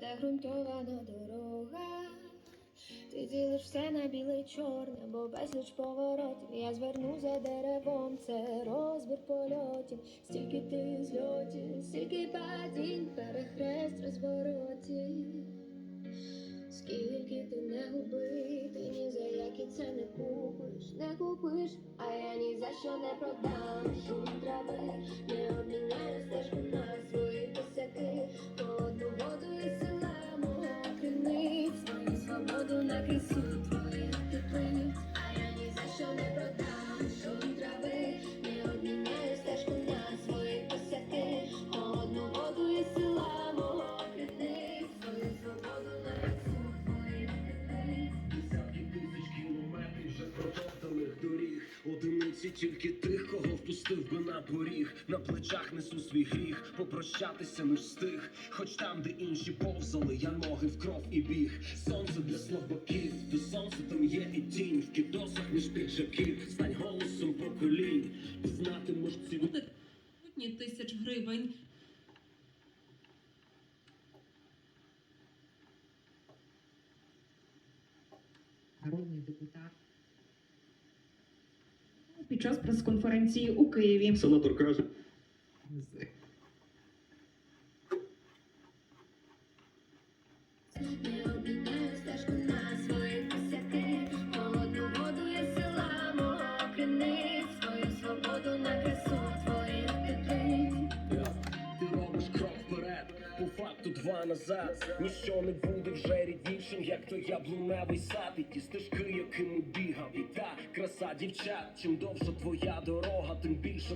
де ґрунтована дорога. Ти ділиш все на біле чорне, бо безліч поворотів. Я зверну за деревом, це розбір польотів. Стільки ти зльотів, стільки падінь, перехрест розворотів. Скільки ти не губив, ти ні за які це не купиш, не купиш, а я ні за що не продам шум трави, на красу а я ні за що не продам шум трави, не обміняю стежку на свої косяки, по одну воду і села мого свою свободу на красу твоїх теплиць. Десятки тисяч кілометрів вже протоптаних доріг. Одиниці тільки тих, поріг. На плечах несу свій гріх, попрощатися не встиг. Хоч там, де інші повзали, я ноги в кров і біг. Сонце для слабаків, до сонця там є і тінь. В кідосах між піджаків, стань голосом поколінь. Знати мож ці сотні тисяч гривень. народний депутат. Під час прес-конференції у Києві Сенатор каже. мого свою свободу на красу по факту два назад. Ніщо не буде вже ріднішим, як той яблуневий сад. І ті стежки, якими бігав, і та краса дівчат. Чим довша твоя дорога, тим більше